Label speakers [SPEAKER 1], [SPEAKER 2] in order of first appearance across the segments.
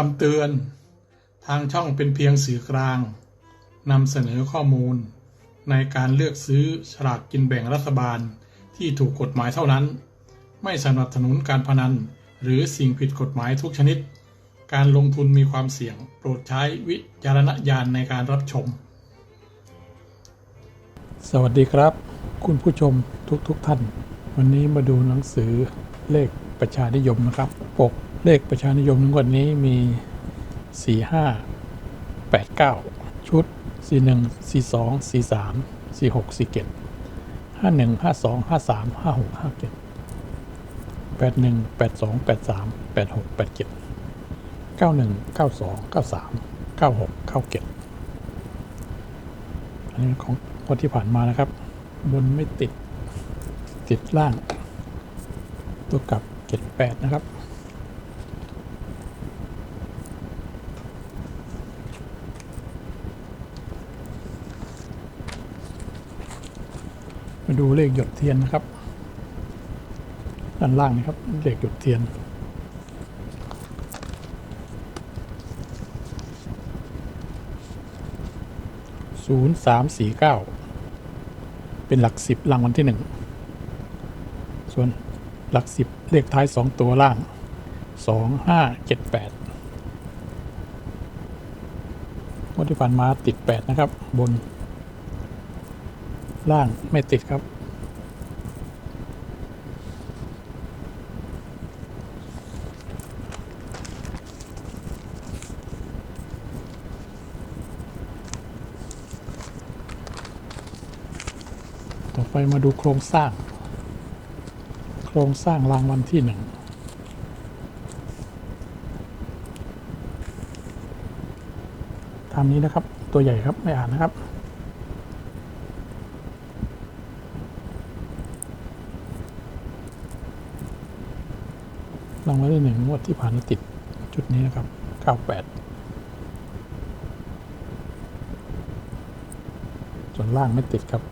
[SPEAKER 1] คำเตือน ทางช่องเป็นเพียงสื่อกลางนำเสนอข้อมูล ในการเลือกซื้อฉลากกินแบ่งรัฐบาลที่ถูกกฎหมายเท่านั้น ไม่สนับสนุนการพนัน หรือสิ่งผิดกฎหมายทุกชนิด การลงทุนมีความเสี่ยง โปรดใช้วิจารณญาณในการรับชม สวัสดีครับ คุณผู้ชมทุกๆทท่าน วันนี้มาดูหนังสือเลขประชานิยมนะครับปก เลขประชานิยมในวันนี้มี 4 5 8 9 ชุด 4 1 4 2 4 3 4 6 4 7 5 1 5 2 5 3 5 6 5 7 8 1 8 2 8 3 8 6 8 7 9 1 9 2 9 3 9 6 9 7 อันนี้ของวันที่ผ่านมานะครับ บนไม่ติดติดล่าง ตัวกลับ 78 นะครับ มาดูเลขหยดเทียนนะครับ ด้านล่างนะครับ เลขหยดเทียน ศูนย์สามสี่เก้า เป็นหลักสิบรางวัลที่หนึ่ง ส่วนหลักสิบเลขท้ายสองตัวล่าง สองห้าเจ็ดแปดงวดที่ผ่านมาติดแปดนะครับ บน ล่างไม่ติดครับ ต่อไปมาดูโครงสร้าง โครงสร้างรางวัลที่หนึ่งตามนี้นะครับ ตัวใหญ่ครับ ไม่อ่านนะครับ รางวัลที่หนึ่งงวดที่ผ่านมาติดชุดนี้นะครับ 98 ส่วนล่างไม่ติดครับ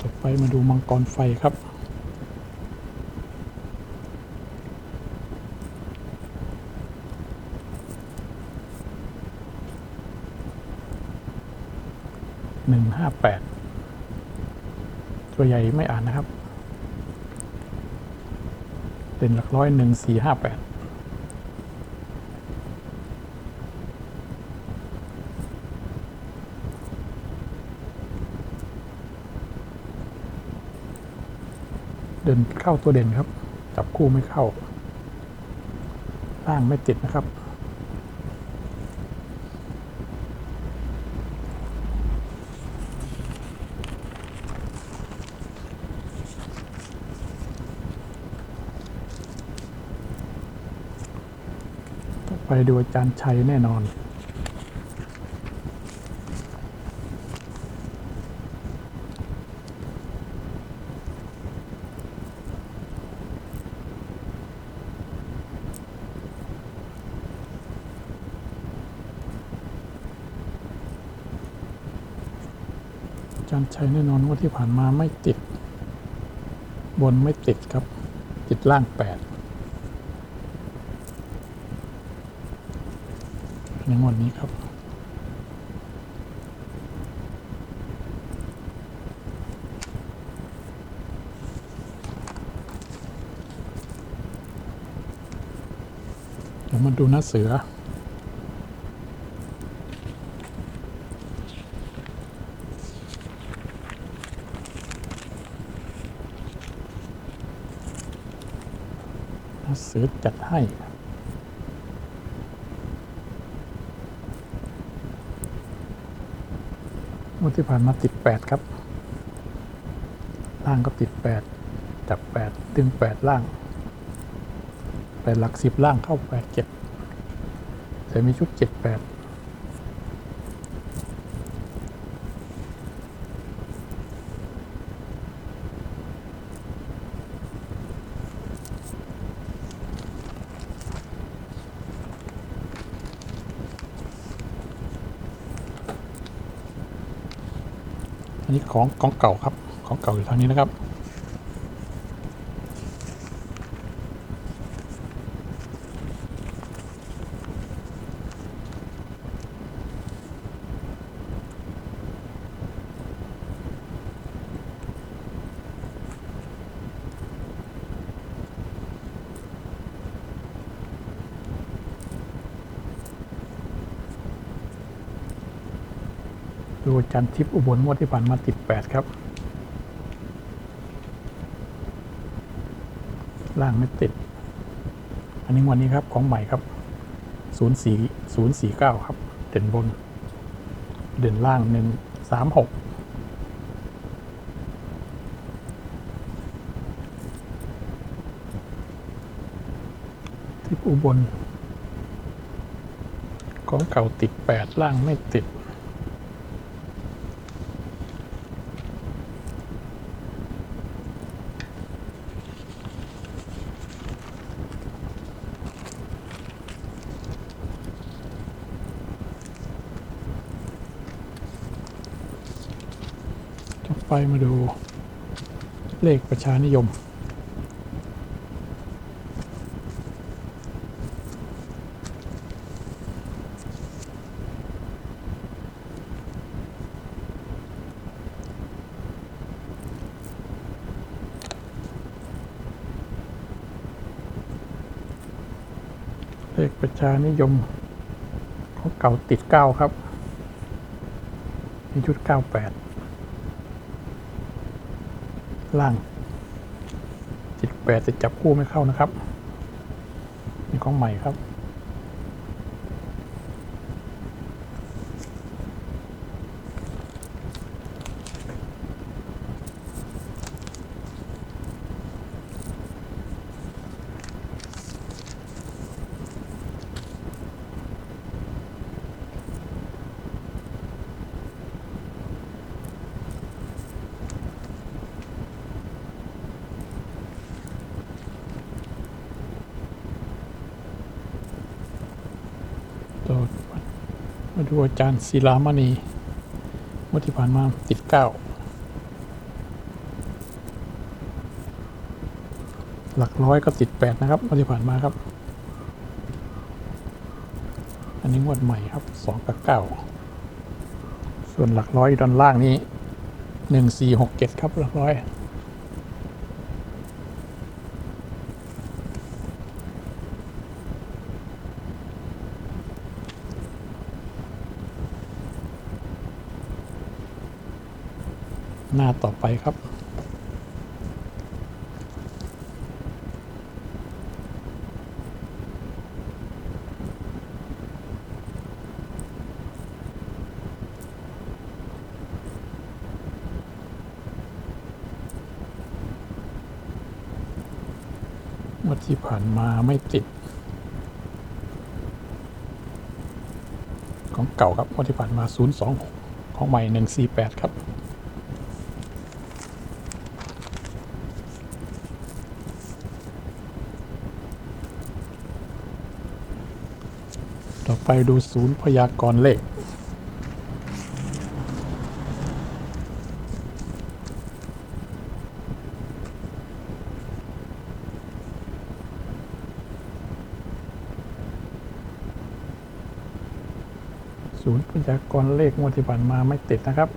[SPEAKER 1] ต่อไปมาดูมังกรไฟครับ หนึ่งห้าแปด ตัวใหญ่ไม่อ่านนะครับ เป็นหลักร้อยหนึ่งสี่ห้าแปดเดินเข้าตัวเด่นครับ จับคู่ไม่เข้าล่างไม่ติดนะครับ ไปดูอาจารย์ชัยแน่นอนอาจารย์ชัยแน่นอนว่าที่ผ่านมาไม่ติด บนไม่ติดครับ ติดล่างแปด ในงวดนี้ครับ เดี๋ยวมาดูหน้าเสือหนังสือจัดให้ งวดที่ผ่านมาติด8ครับ ล่างก็ติด8จับ8ตึง8ล่างไปหลัก10ล่างเข้า8 7แต่มีชุด7 8น นี่ของของเก่าครับ ของเก่าอยู่ทางนี้นะครับ ดูจันทิพย์อุบลงวดที่ผ่านมาติดแปดครับ ล่างไม่ติด อันนี้วันนี้ครับของใหม่ครับ04 049ครับ เด่นบน เด่นล่าง136ทิพย์อุบล ของเก่าติด8ล่างไม่ติด ไปมาดูเลขประชานิยม เลขประชานิยมของเก่าติดเก้าครับมีชุดเก้าแปด ล่างจิตแปดจะจับคู่ไม่เข้านะครับนี่ของใหม่ครับ ต่อมา ดูอาจารย์ศิลามณีเมื่อที่ผ่านมาติดเก้าหลักร้อยก็ติดแปดนะครับเมื่อที่ผ่านมาครับ อันนี้งวดใหม่ครับสองกับเก้าส่วนหลักร้อยด้านล่างนี้หนึ่งสี่หกเจ็ดครับหลักร้อย หน้าต่อไปครับเมื่อที่ผ่านมาไม่ติด ของเก่าครับเมื่อที่ผ่านมา 026 ของใหม่ 148 ครับ ต่อไปดูศูนย์พยากรณ์เลข ศูนย์พยากรณ์เลขงวดที่ผ่านมาไม่ติดนะครับ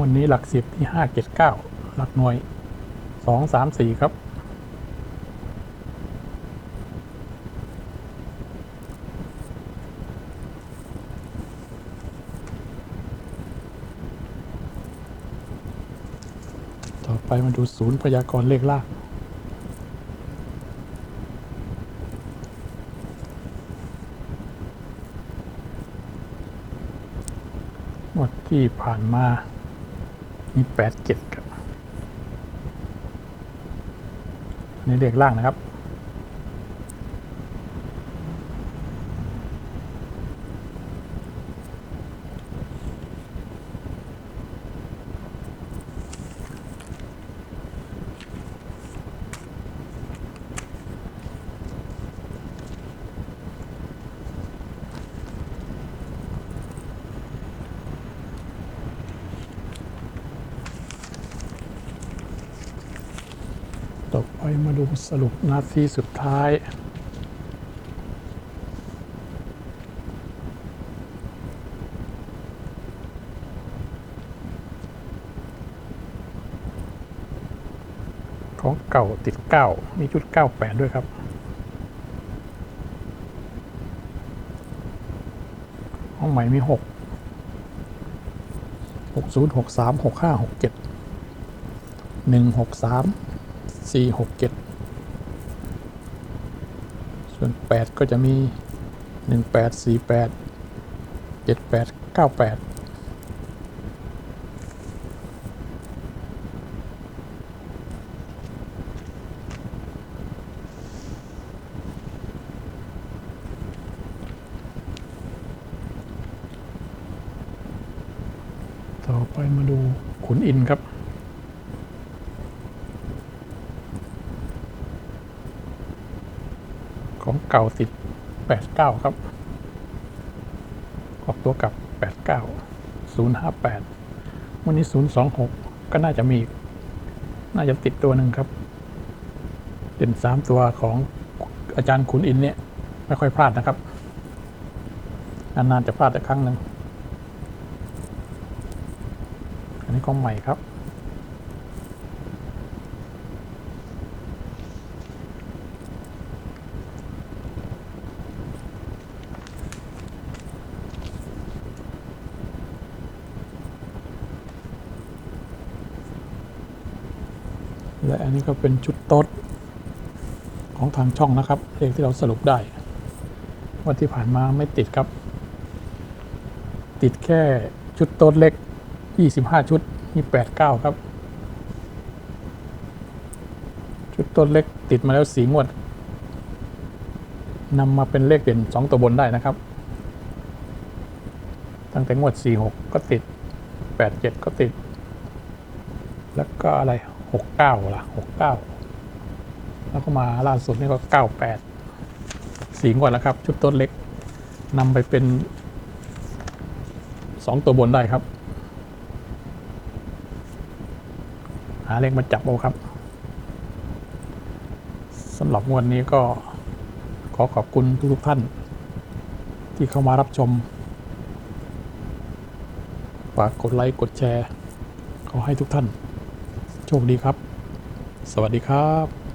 [SPEAKER 1] วันนี้หลักสิบที่ห้าเจ็ดเก้าหลักหน่วยสองสามสี่ครับ ไปมาดูศูนย์พยากรณ์เลขล่างงวดที่ผ่านมา มีแปดเจ็ดครับในเลขล่างนะครับ ต่อไปมาดูสรุปนาทีสุดท้าย ของเก่าติด9มีชุด98ด้วยครับห้องใหม่มี6 60 63 65 67 163 467ส่ วน8ก็จะมี18 48 78 98ต่อไปมาดูขุนอินครับ เก่าติด89ครับ ออกตัวกลับ89 058วันนี้026ก็น่าจะมี น่าจะติดตัวหนึ่งครับเด่น3ตัวของอาจารย์ขุนอินเนี่ย ไม่ค่อยพลาดนะครับนานๆจะพลาดแต่ครั้งหนึ่งอันนี้กองใหม่ครับ และอันนี้ก็เป็นชุดโต๊ดของทางช่องนะครับเลขที่เราสรุปได้ วันที่ผ่านมาไม่ติดครับ ติดแค่ชุดโต๊ดเล็ก 25 ชุดมี89 ครับ ชุดต้นเล็กติดมาแล้วสีงวดนำมาเป็นเลขเด่น 2 ตัวบนได้นะครับ ตั้งแต่งวด 46 ก็ติด 87 ก็ติด แล้วก็อะไร 69ล่ะ69แล้วก็มาล่าสุดนี่ก็98สีงวดแล้วครับ ชุดต้นเล็กนำไปเป็น2ตัวบนได้ครับ หาเลขมาจับเอาครับสำหรับงวดนี้ก็ขอขอบคุณทุกท่าน ที่เข้ามารับชมฝากกดไลค์ กดแชร์ ขอให้ทุกท่าน โชคดีครับ สวัสดีครับ